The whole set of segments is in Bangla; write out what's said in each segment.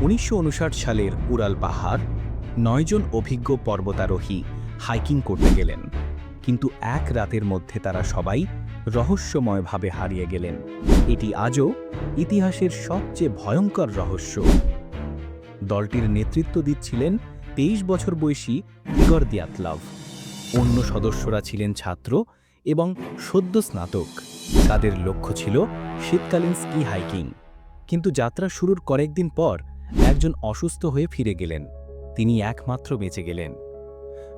উনিশশো উনষাট সালের উড়াল পাহাড় নয়জন অভিজ্ঞ পর্বতারোহী হাইকিং করতে গেলেন। কিন্তু এক রাতের মধ্যে তারা সবাই রহস্যময়ভাবে হারিয়ে গেলেন। এটি আজও ইতিহাসের সবচেয়ে ভয়ঙ্কর রহস্য। দলটির নেতৃত্ব দিচ্ছিলেন তেইশ বছর বয়সী ইগর দিয়াতলাভ। অন্য সদস্যরা ছিলেন ছাত্র এবং সদ্য স্নাতক। তাদের লক্ষ্য ছিল শীতকালীন স্কি হাইকিং। কিন্তু যাত্রা শুরুর কয়েকদিন পর একজন অসুস্থ হয়ে ফিরে গেলেন। তিনি একমাত্র বেঁচে গেলেন।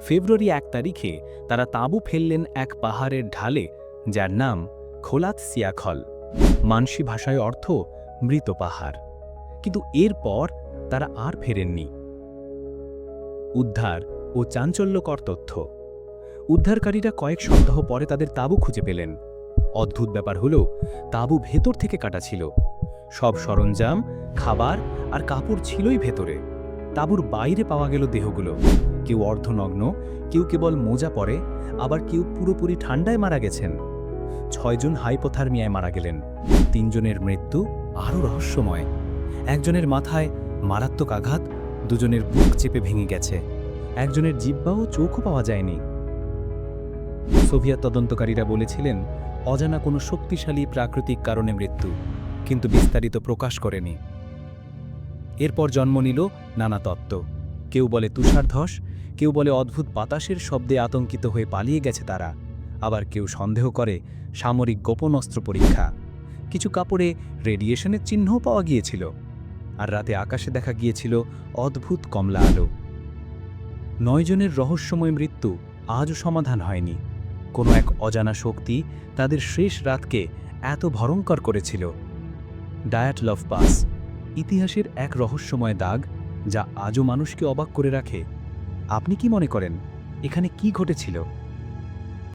ফেব্রুয়ারি এক তারিখে তারা তাঁবু ফেললেন এক পাহাড়ের ঢালে, যার নাম খোলাত সিয়াখল। মানসি ভাষায় অর্থ মৃত পাহাড়। কিন্তু এরপর তারা আর ফেরেননি। উদ্ধার ও চাঞ্চল্যকর তথ্য। উদ্ধারকারীরা কয়েক সপ্তাহ পরে তাদের তাঁবু খুঁজে পেলেন। অদ্ভুত ব্যাপার হলো, তাঁবু ভেতর থেকে কাটা ছিল। সব সরঞ্জাম, খাবার আর কাপড় ছিলই ভেতরে। তাঁবুর বাইরে পাওয়া গেল দেহগুলো। কেউ অর্ধনগ্ন, কেউ কেবল মোজা পরে, আবার কেউ পুরোপুরি ঠান্ডায় মারা গেছেন। ছয়জন হাইপোথার্মিয়ায় মারা গেলেন। তিনজনের মৃত্যু আরও রহস্যময়। একজনের মাথায় মারাত্মক আঘাত, দুজনের বুক চেপে ভেঙে গেছে। একজনের জিব্বা ও চোখও পাওয়া যায়নি। সোভিয়েত তদন্তকারীরা বলেছিলেন, অজানা কোনো শক্তিশালী প্রাকৃতিক কারণে মৃত্যু। কিন্তু বিস্তারিত প্রকাশ করেনি। এরপর জন্ম নিল নানা তত্ত্ব। কেউ বলে তুষারধস কেউ বলে অদ্ভুত বাতাসের শব্দে আতঙ্কিত হয়ে পালিয়ে গেছে তারা। আবার কেউ সন্দেহ করে সামরিক গোপন অস্ত্র পরীক্ষা। কিছু কাপড়ে রেডিয়েশনের চিহ্নও পাওয়া গিয়েছিল। আর রাতে আকাশে দেখা গিয়েছিল অদ্ভুত কমলা আলো। নয়জনের রহস্যময় মৃত্যু আজও সমাধান হয়নি। কোনো এক অজানা শক্তি তাদের শেষ রাতকে এত ভয়ঙ্কর করেছিল। ডায়াট লভ পাস, ইতিহাসের এক রহস্যময় দাগ যা আজও মানুষকে অবাক করে রাখে। আপনি কি মনে করেন, এখানে কি ঘটেছিল?